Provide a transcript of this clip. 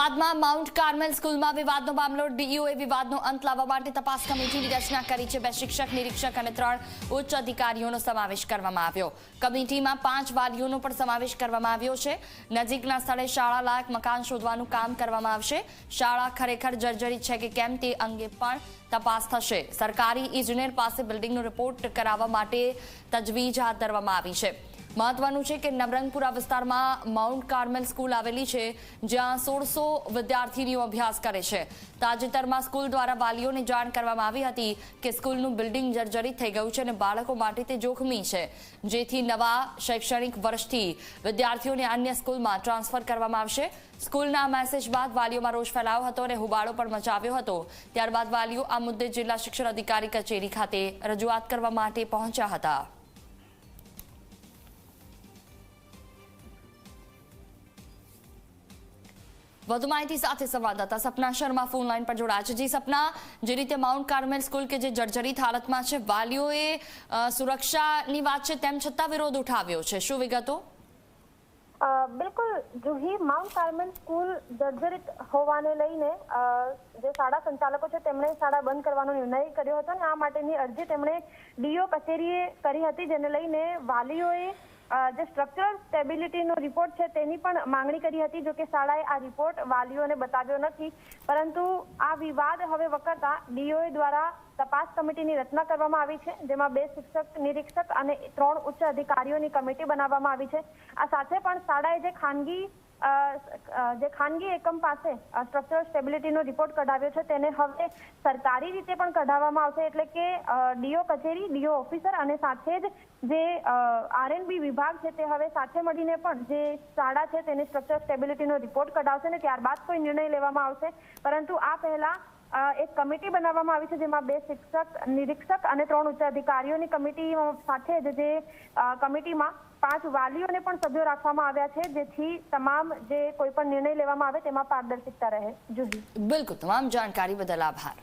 અમદાવાદમાં mount Carmel સ્કૂલમાં વિવાદનો મામલો, ડીઈઓએ વિવાદનો અંત લાવવા માટે તપાસ કમિટીની રચના કરી છે. બે શિક્ષક, નિરીક્ષક અને ત્રણ ઉચ્ચ અધિકારીઓનો સમાવેશ કરવામાં આવ્યો. કમિટીમાં પાંચ વાલીઓનો પણ સમાવેશ કરવામાં આવ્યો છે. નજીકના સ્થળે શાળા લાયક મકાન શોધવાનું કામ કરવામાં આવશે. શાળા ખરેખર જર્જરિત છે કે કેમ તે અંગે પણ તપાસ થશે. સરકારી ઇજનેર પાસે બિલ્ડિંગનો રિપોર્ટ કરાવવા માટે તજવીજ હાથ ધરવામાં આવી છે. મહત્વનું છે કે નવરંગપુરા વિસ્તારમાં માઉન્ટ કાર્મેલ સ્કૂલ આવેલી છે, જ્યાં સોળસો વિદ્યાર્થીનીઓ અભ્યાસ કરે છે. તાજેતરમાં સ્કૂલ દ્વારા વાલીઓને જાણ કરવામાં આવી હતી કે સ્કૂલનું બિલ્ડિંગ જર્જરિત થઈ ગયું છે અને બાળકો માટે તે જોખમી છે. જેથી નવા શૈક્ષણિક વર્ષથી વિદ્યાર્થીઓને અન્ય સ્કૂલમાં ટ્રાન્સફર કરવામાં આવશે. સ્કૂલના મેસેજ બાદ વાલીઓમાં રોષ ફેલાયો હતો અને હુબાળો પણ મચાવ્યો હતો. ત્યારબાદ વાલીઓ આ મુદ્દે જિલ્લા શિક્ષણ અધિકારી કચેરી ખાતે રજૂઆત કરવા માટે પહોંચ્યા હતા. વધુ માહિતી સાથે સંવાદદાતા સપના શર્મા ફોન લાઈન પર જોડાયા છે. જી, સપના, જે રીતે માઉન્ટ કાર્મેલ સ્કૂલ કે જે જર્જરિત હાલતમાં છે, વાલીઓએ સુરક્ષાની વાત છે તેમ છતાં વિરોધ ઉઠાવ્યો છે. શું વિગતો? બિલકુલ, જુહી માઉન્ટ કાર્મેલ સ્કૂલ જર્જરિત હોવાને લઈને જે શાળા સંચાલકો છે તેમણે શાળા બંધ કરવાનો નિર્ણય કર્યો હતો અને આ માટેની અરજી તેમણે ડીઓ કચેરીએ કરી હતી, જેને લઈને વાલીઓએ જે સ્ટ્રક્ચરલ સ્ટેબિલિટીનો રિપોર્ટ છે તેની પણ માંગણી કરી હતી, જો કે શાળાએ આ રિપોર્ટ વાલીઓને બતાવ્યો નથી. પરંતુ આ વિવાદ હવે વકરતા ડીઓએ દ્વારા તપાસ કમિટીની રચના કરવામાં આવી છે, જેમાં બે શિક્ષક, નિરીક્ષક અને ત્રણ ઉચ્ચ અધિકારીઓની કમિટી બનાવવામાં આવી છે. આ સાથે પણ શાળાએ જે ખાનગી જે ખાનગી એકમ પાસે સ્ટ્રક્ચરલ સ્ટેબિલિટીનો રિપોર્ટ કઢાવ્યો છે, તેને હવે સરકારી રીતે પણ કઢાવવામાં આવશે, એટલે કે ડીઓ કચેરી, ડીઓ ઓફિસર અને સાથે જ જે આરએનબી વિભાગ છે તે હવે સાથે મળીને પણ જે શાળા છે તેને સ્ટ્રક્ચરલ સ્ટેબિલિટીનો રિપોર્ટ કઢાવશે ને ત્યારબાદ કોઈ નિર્ણય લેવામાં આવશે. પરંતુ આ પહેલા એક કમિટી બનાવવામાં આવી છે જેમાં બે શિક્ષક, નિરીક્ષક અને ત્રણ ઉચ્ચ અધિકારીઓની કમિટી સાથે જ જે કમિટીમાં પાંચ વાલીઓને પણ સભ્યો રાખવામાં આવ્યા છે, જેથી તમામ જે કોઈ પણ નિર્ણય લેવામાં આવે તેમાં પારદર્શિકતા રહે. જોઈએ બિલકુલ, તમામ જાણકારી બદલ આભાર.